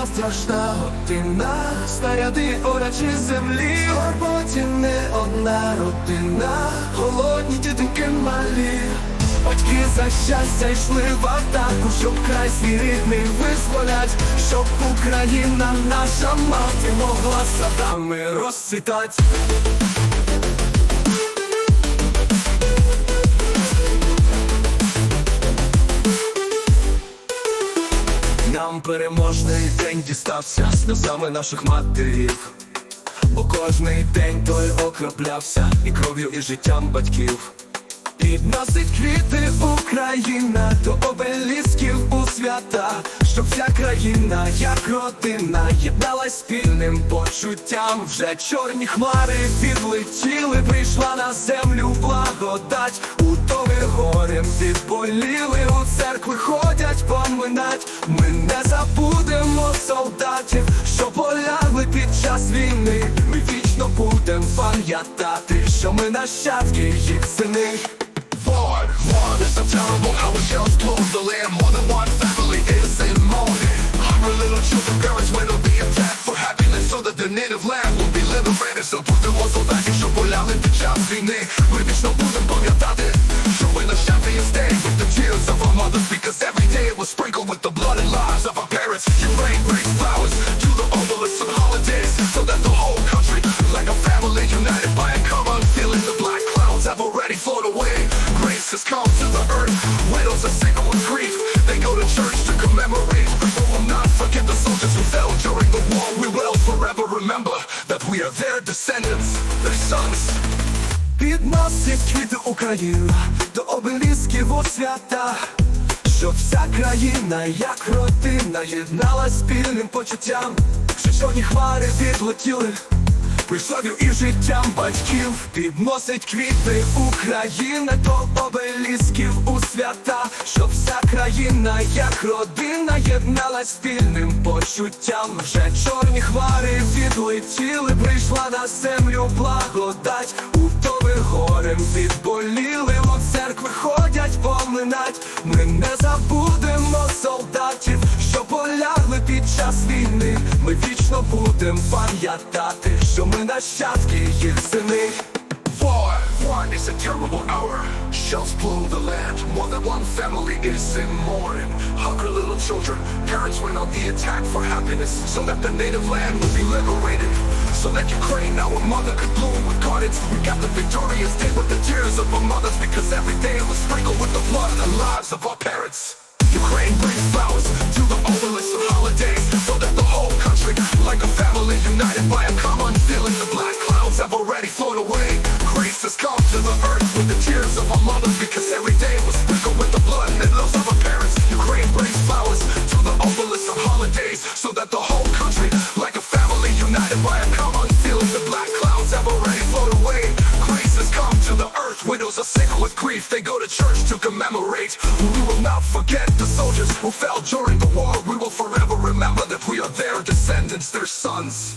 настав страшна година, снаряди орачі землі, в роботі не одна родина, голодні дітинки малі. Батьки за щастя йшли в атаку, щоб край свій рідний визволять, щоб Україна наша мати могла садами розцвітать. Переможний день дістався сльозами наших матерів. Бо кожний день той окроплявся і кров'ю, і життям батьків. Підносить квіти Україна до обелісків у свята, щоб вся країна, як родина, єдналась спільним почуттям. Вже чорні хмари відлетіли, прийшла на землю благодать. Горем відболіли, у церкви ходять поминать. Ми не забудемо солдатів, що полягли під час війни. Ми вічно будемо пам'ятати, що ми нащадки їх сини. War, war, it's so terrible how it shells close the land More than one family is in mourning Our little children parents went on the attack For happiness so that the native land will be liberated So будемо солдатів, що поляли під час війни Ми вічно будемо the blood and lives of our parents Ukraine brings flowers to the obelisks on holidays So that the whole country, like a family united by a common feeling The black clouds have already flown away Grace has come to the earth Widows are single with grief They go to church to commemorate We will not forget the soldiers who fell during the war We will forever remember That we are their descendants, their sons Підносить квіти Україна до обелісків у свята, щоб вся країна, як родина, єдналась спільним почуттям, що чорні хмари відлетіли, прислав'ю і життям батьків, підносить квіти Україна до обелісків у свята, щоб вся країна, як родина, єдналась спільним почуттям. Вже чорні хмари відлетіли, прийшла на землю благодать. Удови горем відболіли, у церкви ходять поминать. Ми пам'ятати, що ми нащадки їх сини. War, war is a terrible hour Shells blow the land More than one family is in mourning Hungry little children Parents went on the attack for happiness So that the native land would be liberated So that Ukraine, our mother, could bloom with gardens We got the victorious day with the tears of our mothers Because every day was sprinkled with the blood and lives of our parents Have already flown away Grace has come to the earth with the tears of our mothers Because every day was sprinkled with the blood and loves of our parents. Ukraine brings flowers to the obelisk of holidays So that the whole country, like a family united by a common feeling The black clouds have already flown away Grace has come to the earth Widows are sick with grief. They go to church to commemorate. We will not forget the soldiers who fell during the war. We will forever remember that we are their descendants, their sons